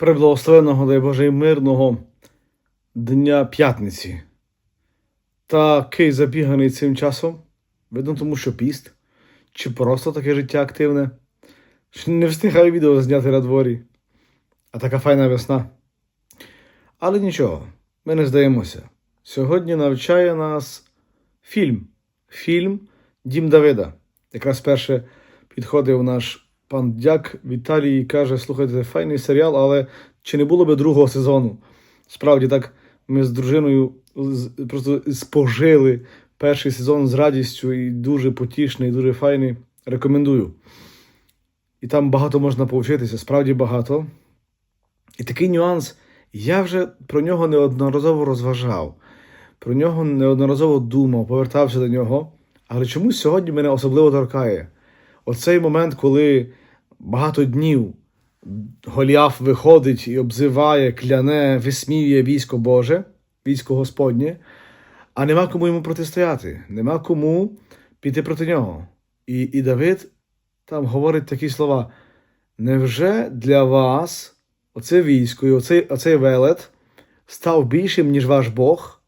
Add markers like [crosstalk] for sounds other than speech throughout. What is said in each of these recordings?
Преблагословеного, дай Боже, і мирного Дня П'ятниці. Такий забіганий цим часом, видно тому, що піст, чи просто таке життя активне, що не встигаю відео зняти на дворі, а така файна весна. Але нічого, ми не здаємося. Сьогодні навчає нас фільм. Фільм Дім Давида. Якраз перше підходив наш пан Дяк Віталій каже: слухайте, файний серіал, але чи не було би другого сезону? Справді так, ми з дружиною просто спожили перший сезон з радістю і дуже потішний, дуже файний. Рекомендую. І там багато можна повчитися, справді багато. І такий нюанс, я вже про нього неодноразово розважав, про нього неодноразово думав, повертався до нього. Але чомусь сьогодні мене особливо торкає. Оцей момент, коли багато днів Голіаф виходить і обзиває, кляне, висміює військо Боже, військо Господнє, а нема кому йому протистояти, нема кому піти проти нього. І, і Давид там говорить такі слова: невже для вас оце військо і оцей, оцей велет став більшим, ніж ваш Бог?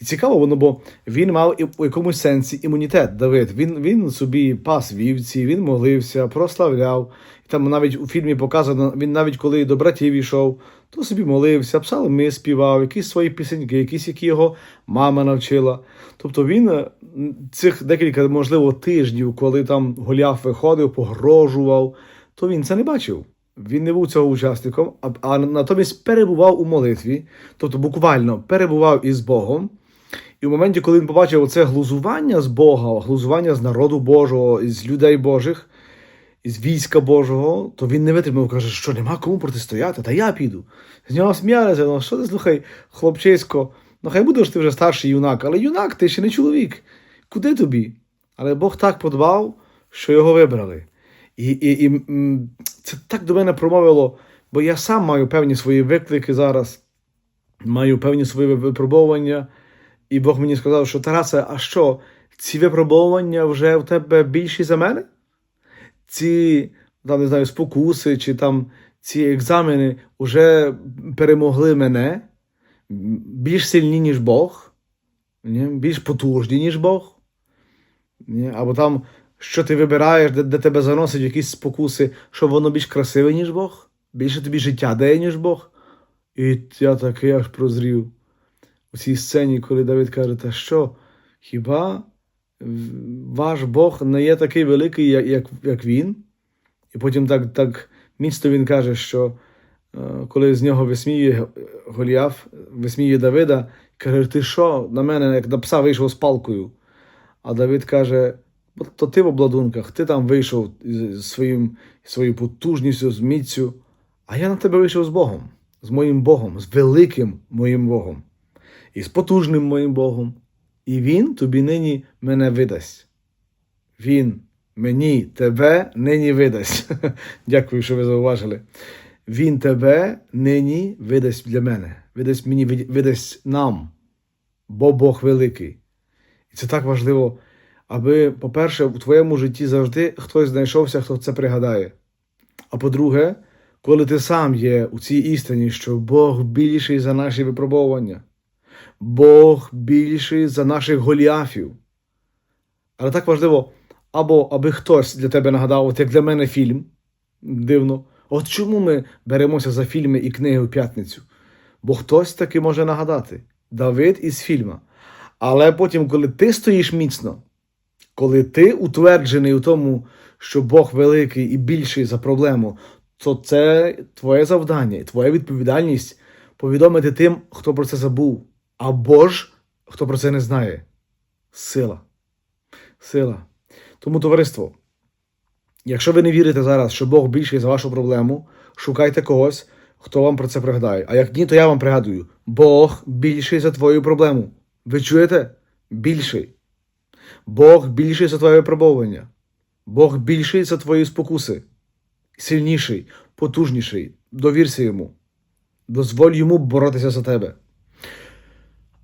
І цікаво воно, бо він мав в якомусь сенсі імунітет, Давид. Він, він собі пас вівці, він молився, прославляв. І там навіть у фільмі показано, він навіть коли до братів йшов, то собі молився, псалми співав, якісь свої пісеньки, якісь, які його мама навчила. Тобто він е, цих декілька, можливо, тижнів, коли там Голіаф виходив, погрожував, то він це не бачив. Він не був цього учасником, а, а натомість перебував у молитві, тобто буквально перебував із Богом. І в моменті, коли він побачив оце глузування з Бога, глузування з народу Божого, із людей Божих, із війська Божого, то він не витримав, каже, що нема кому протистояти, та я піду. З нього сміялися, ну що ти слухай, хлопчисько, ну хай будеш ти вже старший юнак, але юнак, ти ще не чоловік. Куди тобі? Але Бог так подбав, що його вибрали. І, і, і це так до мене промовило, бо я сам маю певні свої виклики зараз, маю певні свої випробовування. І Бог мені сказав, що Тарасе, а що, ці випробовування вже в тебе більші за мене? Ці там, не знаю, спокуси чи там ці екзамени вже перемогли мене більш сильні, ніж Бог, більш потужні, ніж Бог. Або там, що ти вибираєш, де, де тебе заносить якісь спокуси, що воно більш красиве, ніж Бог, більше тобі життя дає, ніж Бог. І я такий аж прозрів у цій сцені, коли Давид каже, та що, хіба ваш Бог не є такий великий, як, як, він? І потім так, так міцно він каже, що е, коли з нього висміює Голіаф, висміює Давида, каже, ти що, на мене, як на пса вийшов з палкою. А Давид каже, то ти в обладунках, ти там вийшов з своїм, своєю потужністю, з міцю, а я на тебе вийшов з Богом, з моїм Богом, з великим моїм Богом і з потужним моїм Богом. І Він тобі нині мене видасть. Він мені тебе нині видасть. [laughs] Дякую, що ви зауважили. Він тебе нині видасть для мене, видасть мені, видасть нам, бо Бог великий. І це так важливо, аби, по-перше, у твоєму житті завжди хтось знайшовся, хто це пригадає. А по-друге, коли ти сам є у цій істині, що Бог більший за наші випробовування. Бог більший за наших голіафів. Але так важливо, або аби хтось для тебе нагадав, от як для мене фільм. Дивно. От чому ми беремося за фільми і книги у п'ятницю? Бо хтось таки може нагадати Давид із фільма. Але потім, коли ти стоїш міцно, коли ти утверджений у тому, що Бог великий і більший за проблему, то це твоє завдання і твоя відповідальність повідомити тим, хто про це забув. Або ж хто про це не знає. Сила. Сила. Тому, товариство, якщо ви не вірите зараз, що Бог більший за вашу проблему, шукайте когось, хто вам про це пригадає. А як ні, то я вам пригадую: Бог більший за твою проблему. Ви чуєте? Більший. Бог більший за твоє випробовування. Бог більший за твої спокуси. Сильніший, потужніший. Довірся йому. Дозволь йому боротися за тебе.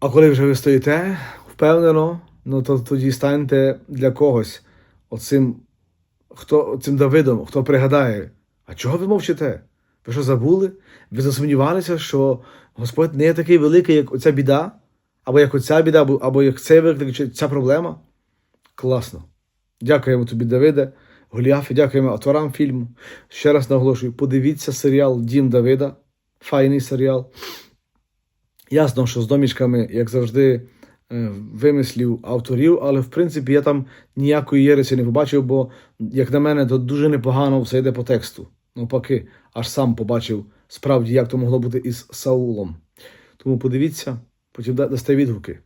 А коли вже ви стоїте впевнено, ну то тоді станьте для когось оцим, хто, цим Давидом, хто пригадає, а чого ви мовчите? Ви що забули? Ви засумнівалися, що Господь не є такий великий, як оця біда, або як оця біда, або, або як цей виклик, чи ця проблема? Класно. Дякуємо тобі, Давиде, Голіафі, дякуємо авторам фільму. Ще раз наголошую, подивіться серіал Дім Давида. Файний серіал. Ясно, що з домішками, як завжди, вимислів авторів, але в принципі я там ніякої єресі не побачив, бо, як на мене, то дуже непогано все йде по тексту. Навпаки, аж сам побачив справді, як то могло бути із Саулом. Тому подивіться, потім дасте відгуки.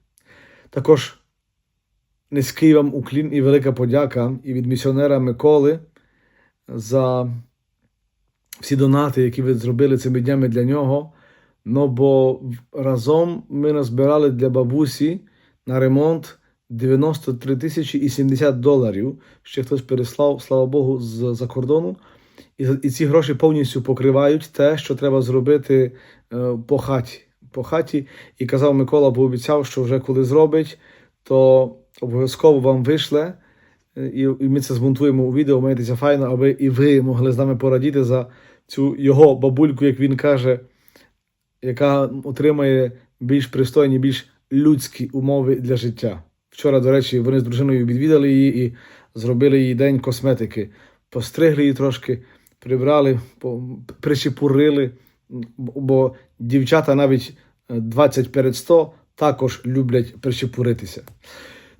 Також низький вам уклін і велика подяка і від місіонера Миколи за всі донати, які ви зробили цими днями для нього. Ну, бо разом ми назбирали для бабусі на ремонт 93 тисячі і 70 доларів. Ще хтось переслав, слава Богу, з-за кордону. І, і ці гроші повністю покривають те, що треба зробити е, по хаті. По хаті. І казав Микола, бо обіцяв, що вже коли зробить, то обов'язково вам вишле. І, і ми це змонтуємо у відео, маєтеся файно, аби і ви могли з нами порадіти за цю його бабульку, як він каже, яка отримає більш пристойні, більш людські умови для життя. Вчора, до речі, вони з дружиною відвідали її і зробили їй день косметики. Постригли її трошки, прибрали, причепурили, бо дівчата навіть е, 20 перед 100 також люблять причепуритися.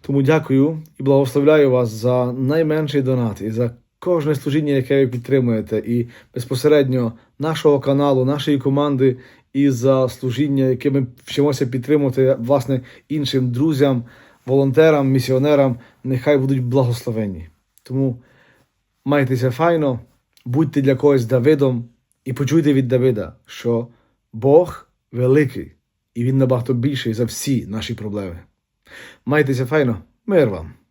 Тому дякую і благословляю вас за найменший донат і за кожне служіння, яке ви підтримуєте, і безпосередньо нашого каналу, нашої команди, і за служіння, яке ми вчимося підтримувати власне іншим друзям, волонтерам, місіонерам. Нехай будуть благословенні. Тому майтеся файно, будьте для когось Давидом і почуйте від Давида, що Бог великий, і він набагато більший за всі наші проблеми. Майтеся файно, мир вам!